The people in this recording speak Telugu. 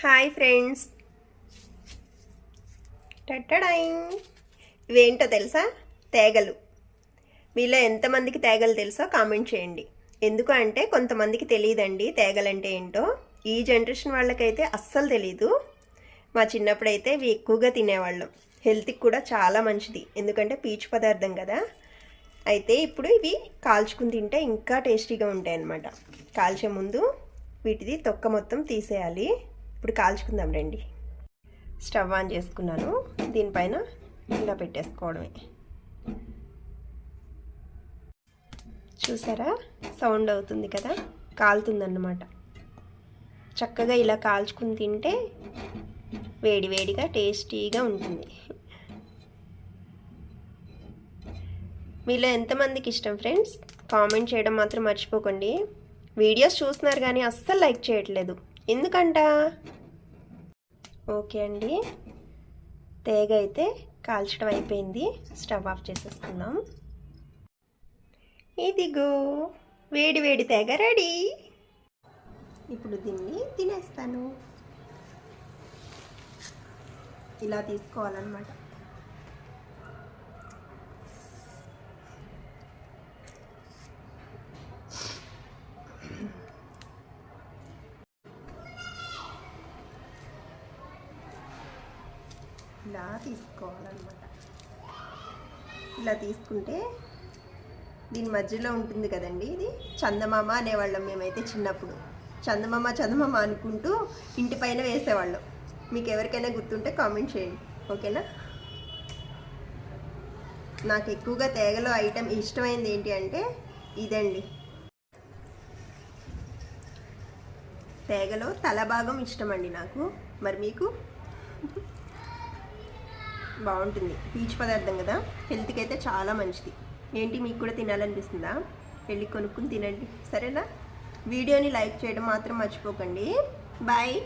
హాయ్ ఫ్రెండ్స్ టట్టడాయింగ్ ఇవేంటో తెలుసా? తేగలు. మీలో ఎంతమందికి తేగలు తెలుసో కామెంట్ చేయండి. ఎందుకు అంటే కొంతమందికి తెలియదండి తేగలంటే ఏంటో. ఈ జనరేషన్ వాళ్ళకైతే అస్సలు తెలీదు. మా చిన్నప్పుడైతే ఇవి ఎక్కువగా తినేవాళ్ళం. హెల్త్కి కూడా చాలా మంచిది. ఎందుకంటే పీచు పదార్థం కదా. అయితే ఇప్పుడు ఇవి కాల్చుకుని తింటే ఇంకా టేస్టీగా ఉంటాయి అన్నమాట కాల్చే ముందు వీటిది తొక్క మొత్తం తీసేయాలి. ఇప్పుడు కాల్చుకుందాం రండి. స్టవ్ ఆన్ చేసుకున్నాను. దీనిపైన ఇలా పెట్టేసుకోవడమే. చూసారా? సౌండ్ అవుతుంది కదా? కాలుతుందన్నమాట. చక్కగా ఇలా కాల్చుకుని తింటే వేడి వేడిగా టేస్టీగా ఉంటుంది. మీలో ఎంతమందికి ఇష్టం ఫ్రెండ్స్? కామెంట్ చేయడం మాత్రం మర్చిపోకండి. వీడియోస్ చూస్తున్నారు కానీ అస్సలు లైక్ చేయట్లేదు. ఎందుకంట? ఓకే అండి. తేగ అయితే కాల్చడం అయిపోయింది. స్టవ్ ఆఫ్ చేసేసుకుందాం. ఇదిగో వేడి వేడి తేగ రెడీ. ఇప్పుడు దీన్ని తినేస్తాను. ఇలా తీసుకోవాలన్నమాట. ఇలా తీసుకోవాలన్నమాట. ఇలా తీసుకుంటే దీని మధ్యలో ఉంటుంది కదండి ఇది? చందమామ అనేవాళ్ళం మేమైతే చిన్నప్పుడు. చందమామ చందమామ అనుకుంటూ ఇంటి పైన వేసేవాళ్ళం. మీకు ఎవరికైనా గుర్తుంటే కామెంట్ చేయండి. ఓకేనా? నాకు ఎక్కువగా తేగలో ఐటెం ఇష్టమైంది ఏంటి అంటే ఇదండి. తేగలో తల భాగం ఇష్టమండి నాకు. మరి మీకు? బాగుంటుంది. పీచు పదార్థం కదా. హెల్త్కి అయితే చాలా మంచిది. ఏంటి? మీకు కూడా తినాలనిపిస్తుందా? వెళ్ళి కొనుక్కుని తినండి. సరేనా? వీడియోని లైక్ చేయడం మాత్రం మర్చిపోకండి. బాయ్.